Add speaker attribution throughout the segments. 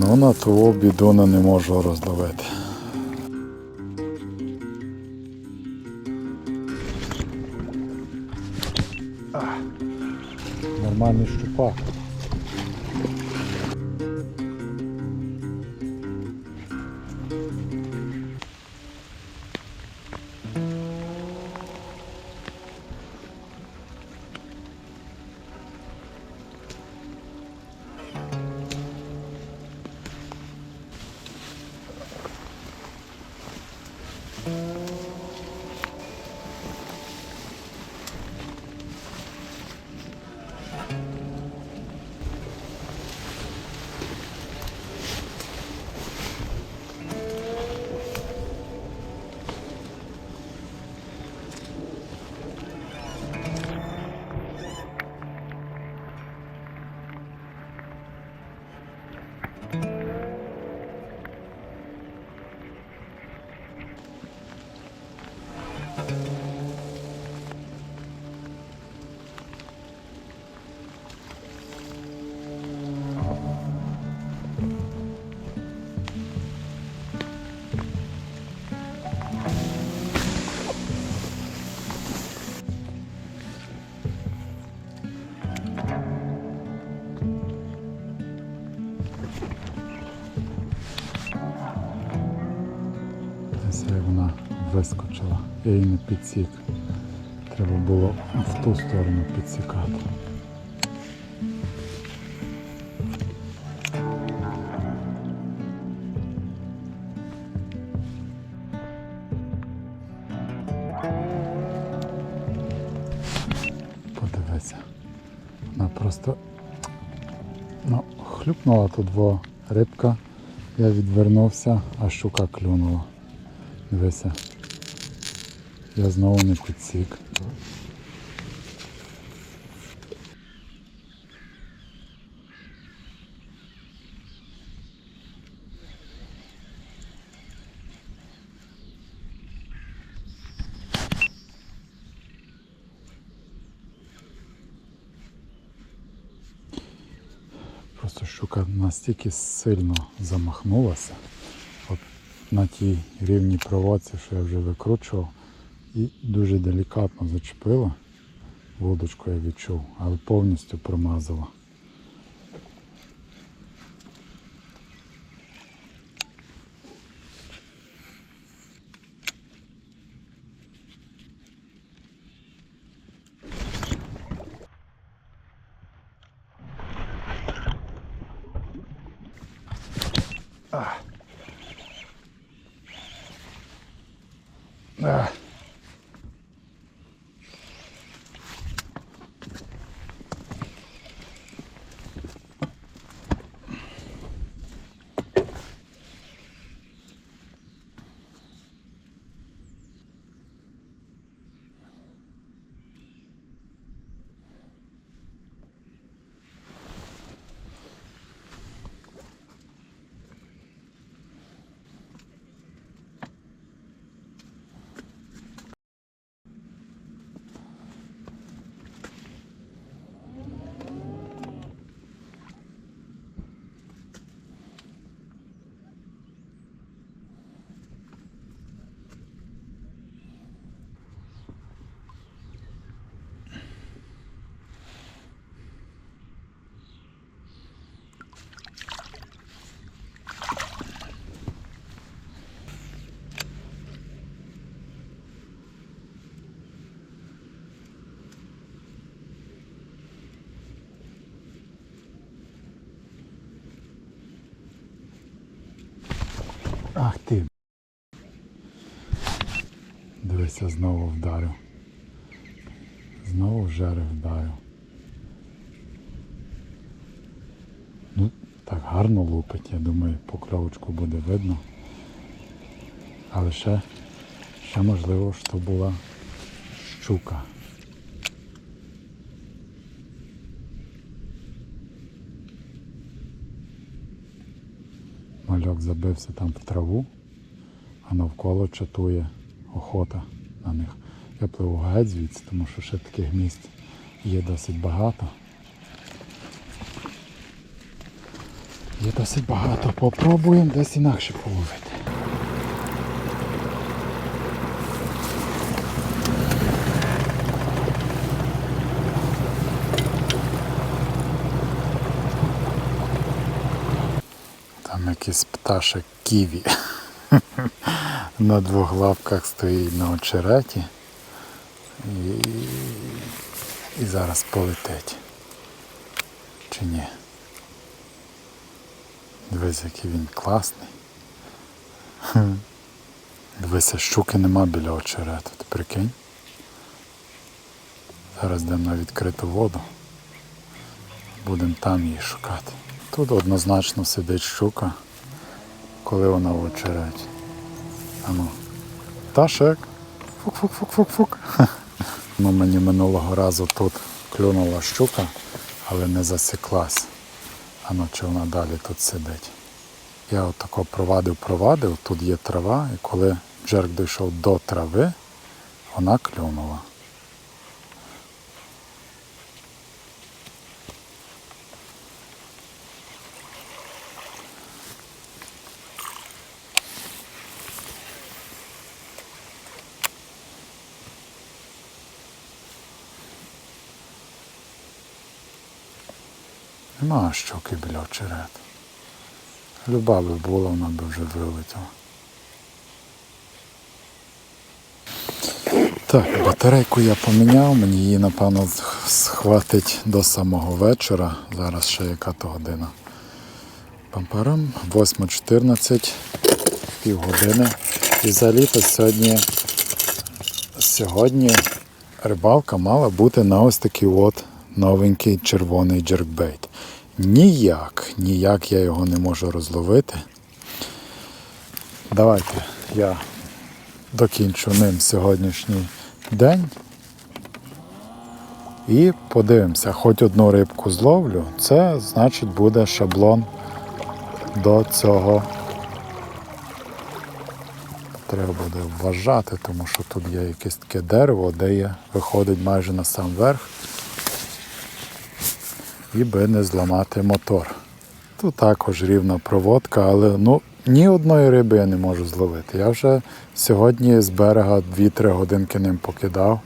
Speaker 1: Ну на того бідона не можу роздавити. Нормальний щупак. Я її не підсік. Треба було в ту сторону підсікати. Подивися. Вона просто ну, хлюпнула тут во рибка. Я відвернувся, а щука клюнула. Дивися. Я знову не підсік. Просто щука настільки сильно замахнулася от на тій рівній проводці, що я вже викручував, і дуже делікатно зачепила. Водочку я відчув, але повністю промазала. Ах ти. Дивися, знову вдарив. Знову в жерех вдарив. Ну, так гарно лупить, я думаю, покровочку буде видно. Але ще, ще можливо, що була щука. окачок забився там в траву, а навколо чатує охота на них. Я пливу геть звідси, тому що ще таких місць є досить багато. Є досить багато. Попробуємо десь інакше половити. Там якийсь пташок ківі. На двох лапках стоїть на очереті. І, і зараз полетить. Чи ні? Дивись, який він класний. Дивися, щуки нема біля очерету, ти прикинь. Зараз йдемо на відкриту воду. Будемо там її шукати. Тут однозначно сидить щука, коли вона в. Ану. Ташек. Фук-фук-фук-фук-фук. Ну, мені минулого разу тут клюнула щука, але не засіклась. А ну чи вона далі тут сидить. Я отако провадив, провадив, тут є трава, і коли джерк дійшов до трави, вона клюнула. Нема щуки біля очерету. Люба би була, вона би вже вилетіла. Так, батарейку я поміняв, мені її напевно схватить до самого вечора. Зараз ще яка то година. Пампарам, 8.14, півгодини. І взагалі-то сьогодні, сьогодні рибалка мала бути на ось такий от новенький червоний джеркбейт. Ніяк, ніяк я його не можу розловити. Давайте я докінчу ним сьогоднішній день. І подивимося, хоч одну рибку зловлю, це значить буде шаблон до цього. Треба буде вважати, тому що тут є якесь таке дерево, де є, виходить майже на сам верх і би не зламати мотор. Тут також рівна проводка, але ну, ні одної риби я не можу зловити. Я вже сьогодні з берега 2-3 годинки ним покидав.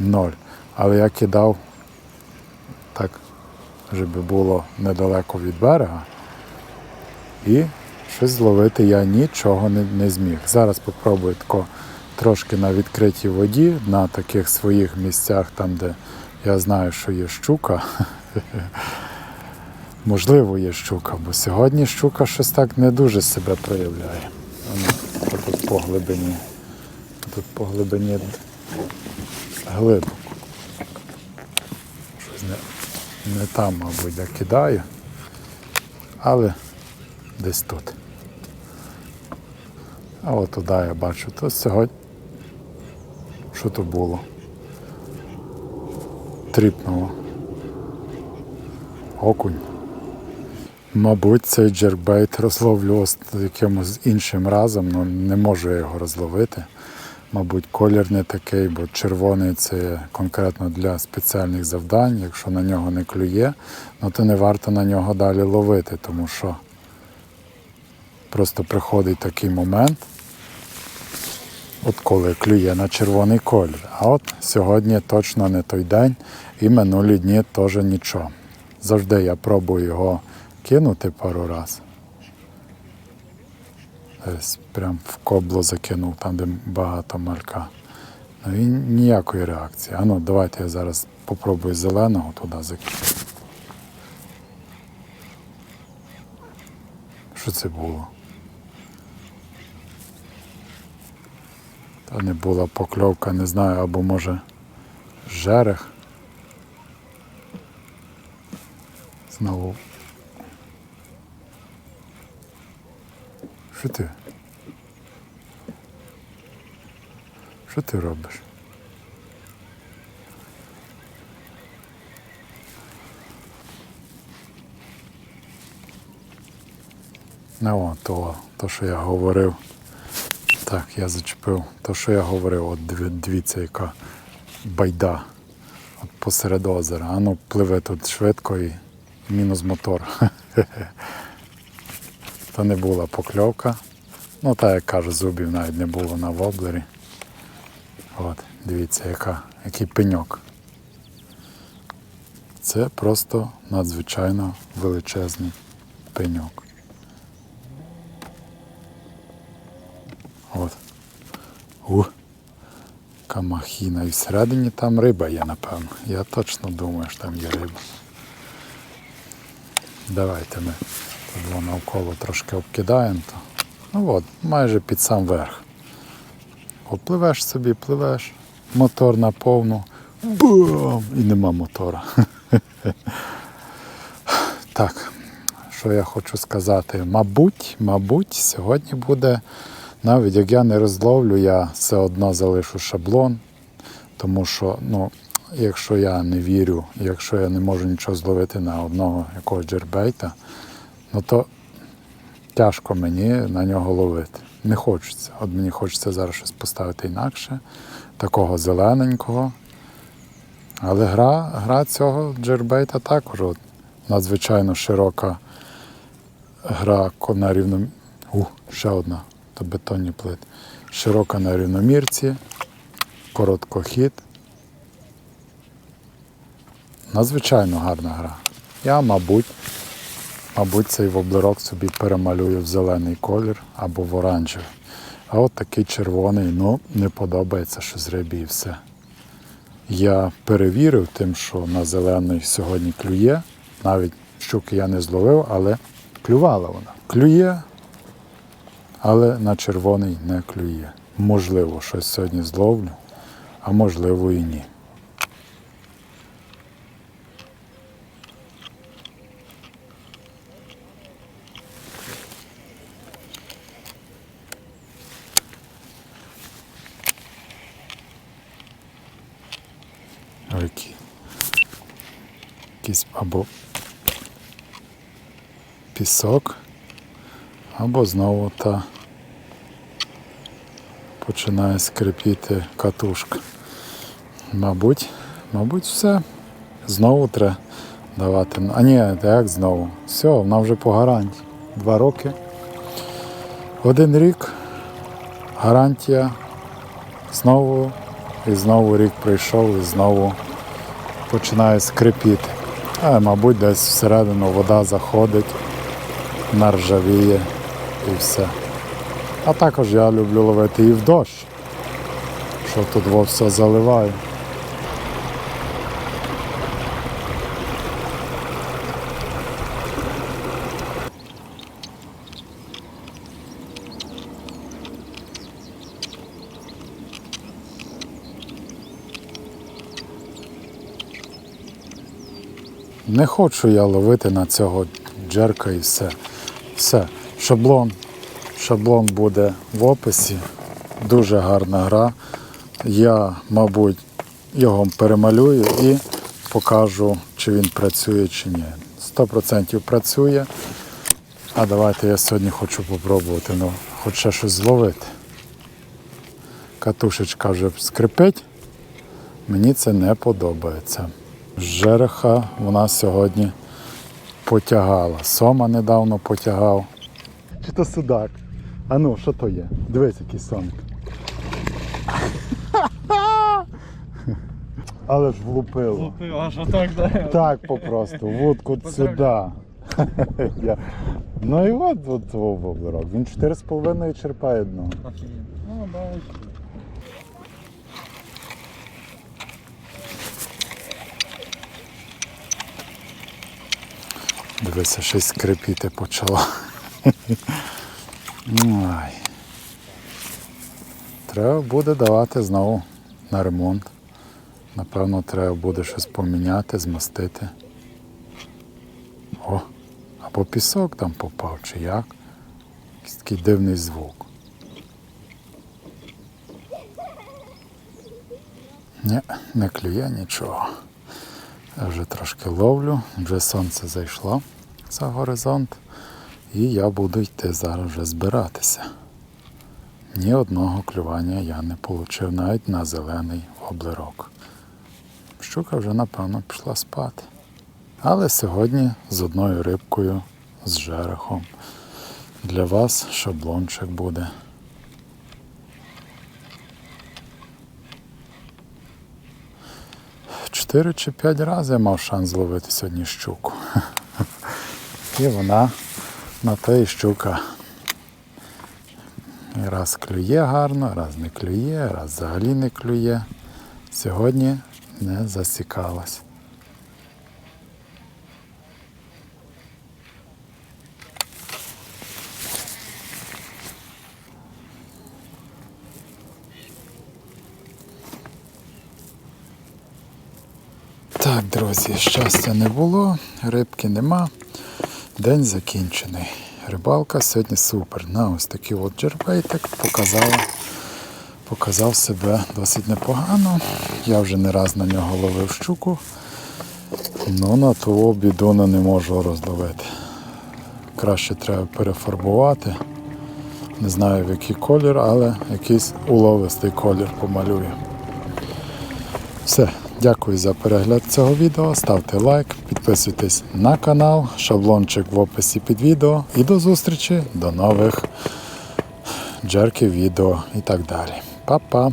Speaker 1: Ноль. Але я кидав так, щоб було недалеко від берега. І щось зловити я нічого не, не зміг. Зараз спробую тако трошки на відкритій воді, на таких своїх місцях, там, де я знаю, що є щука. Можливо, є щука, бо сьогодні щука щось так не дуже себе проявляє. Тут по глибині. Тут по глибині глибоко. Щось не, не там, мабуть, я кидаю, але десь тут. А от туди я бачу. То сьогодні. Що то було? Тріпнуло. Окунь. Мабуть, цей джеркбейт розловлю якимось іншим разом, але не можу його розловити. Мабуть, колір не такий, бо червоний це конкретно для спеціальних завдань. Якщо на нього не клює, ну то не варто на нього далі ловити, тому що просто приходить такий момент, от коли клює на червоний колір. А от сьогодні точно не той день і минулі дні теж нічого. Завжди я пробую його кинути пару раз. Десь прям в кобло закинув, там де багато малька. Ну і ніякої реакції. А ну давайте я зараз попробую зеленого туди закинути. Що це було? Та не була покльовка, не знаю, або може жерех. Знову. Що ти? Що ти робиш? Ну, о, то, то, що я говорив. Так, я зачепив. То, що я говорив, от дивіться, яка байда. От посеред озера. Ану пливе тут швидко і мінус мотор. то не була покльовка. Ну, так як кажу, зубів навіть не було на воблері. От, дивіться, яка, який пеньок. Це просто надзвичайно величезний пеньок. От. У. Камахіна. І всередині там риба є, напевно. Я точно думаю, що там є риба. Давайте ми тут воно навколо трошки обкидаємо. То. Ну от, майже під сам верх. Опливеш собі, пливеш, мотор на повну, бум! І нема мотора. Так, що я хочу сказати? Мабуть, мабуть, сьогодні буде, навіть як я не розловлю, я все одно залишу шаблон, тому що, ну, якщо я не вірю, якщо я не можу нічого зловити на одного якогось джербейта, ну то тяжко мені на нього ловити. Не хочеться. От мені хочеться зараз щось поставити інакше, такого зелененького. Але гра, гра цього джербейта також от, надзвичайно широка гра на рівном... У, ще одна, то бетонні плити. Широка на рівномірці, короткохід. Надзвичайно гарна гра. Я, мабуть, мабуть, цей воблерок собі перемалюю в зелений колір або в оранжевий. А от такий червоний, ну, не подобається, що з і все. Я перевірив тим, що на зелений сьогодні клює. Навіть щуки я не зловив, але клювала вона. Клює, але на червоний не клює. Можливо, щось сьогодні зловлю, а можливо і ні. Ой, які- Якийсь або пісок, або знову та починає скрипіти катушка. Мабуть, мабуть, все. Знову треба давати. А ні, як знову? Все, вона вже по гарантії. Два роки. Один рік. Гарантія. Знову і знову рік прийшов і знову починає скрипіти. А, мабуть, десь всередину вода заходить, наржавіє і все. А також я люблю ловити і в дощ, що тут во все заливає. Не хочу я ловити на цього джерка і все. Все. Шаблон. Шаблон буде в описі. Дуже гарна гра. Я, мабуть, його перемалюю і покажу, чи він працює, чи ні. 100% працює. А давайте я сьогодні хочу попробувати, ну, хоч щось зловити. Катушечка вже скрипить. Мені це не подобається. Жереха вона сьогодні потягала. Сома недавно потягав. Чи то судак? А ну, що то є? Дивись, який сомик. Але ж влупило.
Speaker 2: Лупив, аж отак, да?
Speaker 1: Так попросту, вудку сюди. Я- Ну і от, от воблерок. Він 4,5 черпає дно.
Speaker 2: Ну, бачиш.
Speaker 1: Дивися, щось скрипіти почало. Треба буде давати знову на ремонт. Напевно, треба буде щось поміняти, змастити. О, або пісок там попав, чи як. Якийсь такий дивний звук. Ні, не клює нічого. Я вже трошки ловлю, вже сонце зайшло за горизонт, і я буду йти зараз вже збиратися. Ні одного клювання я не отримав навіть на зелений воблерок. Щука вже, напевно, пішла спати. Але сьогодні з одною рибкою, з жерехом, Для вас шаблончик буде. Чотири чи п'ять разів я мав шанс зловити сьогодні щуку. І вона на те і щука. Раз клює гарно, раз не клює, раз взагалі не клює. Сьогодні не засікалась. Так, друзі, щастя не було, рибки нема. День закінчений. Рибалка сьогодні супер. На ось такий от джербейтик показала, показав себе досить непогано. Я вже не раз на нього ловив щуку. Ну на того бідона не можу розловити. Краще треба перефарбувати. Не знаю в який колір, але якийсь уловистий колір помалюю. Все, дякую за перегляд цього відео. Ставте лайк, підписуйтесь на канал, шаблончик в описі під відео. І до зустрічі, до нових джерків, відео і так далі. Па-па!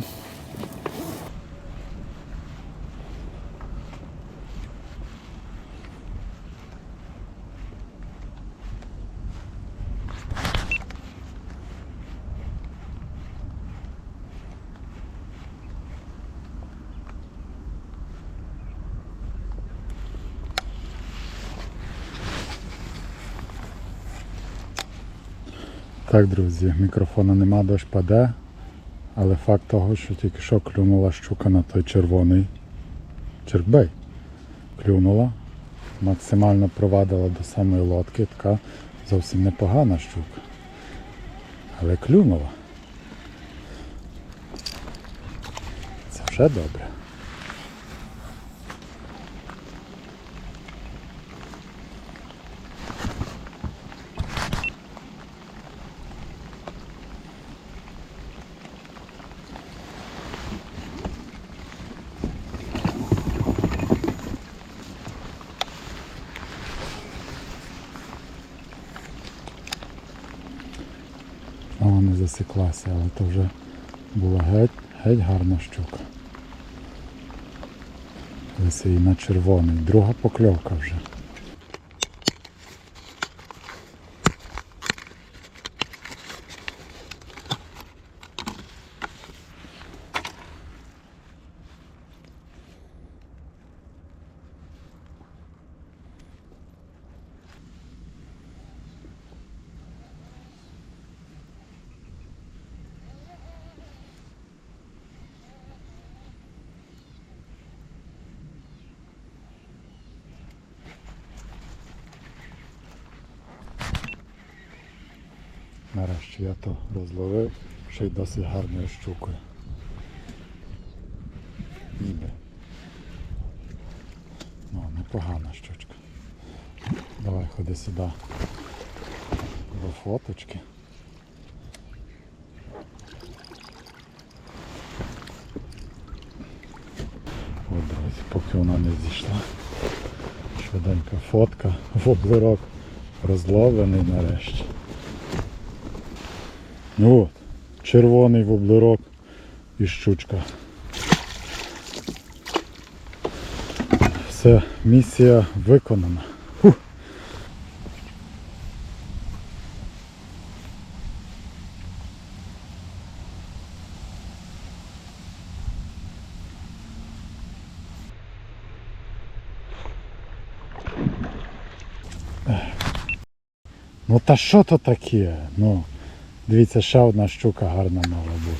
Speaker 1: Так, друзі, мікрофона нема, дощ паде, але факт того, що тільки що клюнула щука на той червоний черкбей. Клюнула, максимально провадила до самої лодки, така зовсім непогана щука. Але клюнула. Це вже добре. Вона засіклася, але то вже була геть, геть гарна щука. Ось і на червоний. Друга покльовка вже. Нарешті я то розловив, ще й досить гарною щукою. Ніби. Ну, непогана щучка. Давай ходи сюди до фоточки. От, друзі, поки вона не зійшла. Швиденька фотка, воблерок розловлений нарешті. Ну от, червоний воблерок і щучка. Все, місія виконана. Фух. Ну та що то таке? Ну, дивіться, ще одна щука гарна мала бути.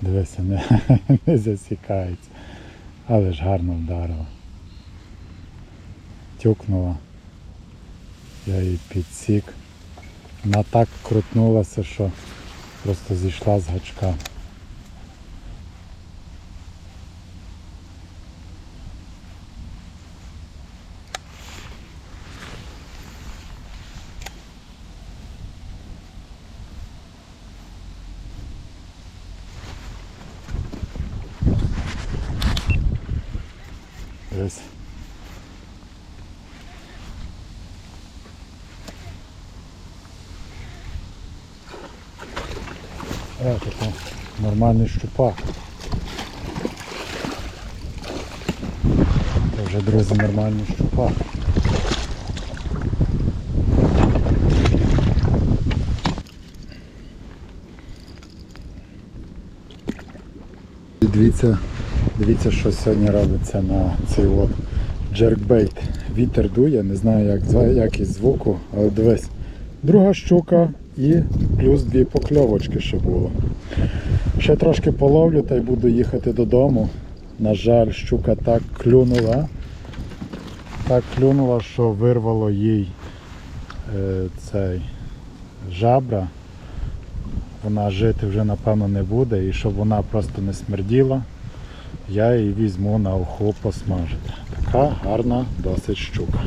Speaker 1: Дивися, не, не засікається. Але ж гарно вдарила. Тюкнула. Я її підсік. Вона так крутнулася, що просто зійшла з гачка. десь. Е, такий нормальний щупак. Це вже, друзі, нормальний щупак. Дивіться дивіться, що сьогодні робиться на цей от джеркбейт. Вітер дує, не знаю як якість звуку, але дивись. Друга щука і плюс дві покльовочки ще було. Ще трошки половлю та й буду їхати додому. На жаль, щука так клюнула. Так клюнула, що вирвало їй е, цей жабра. Вона жити вже напевно не буде і щоб вона просто не смерділа, я її візьму на ухо посмажити. Така гарна досить щука.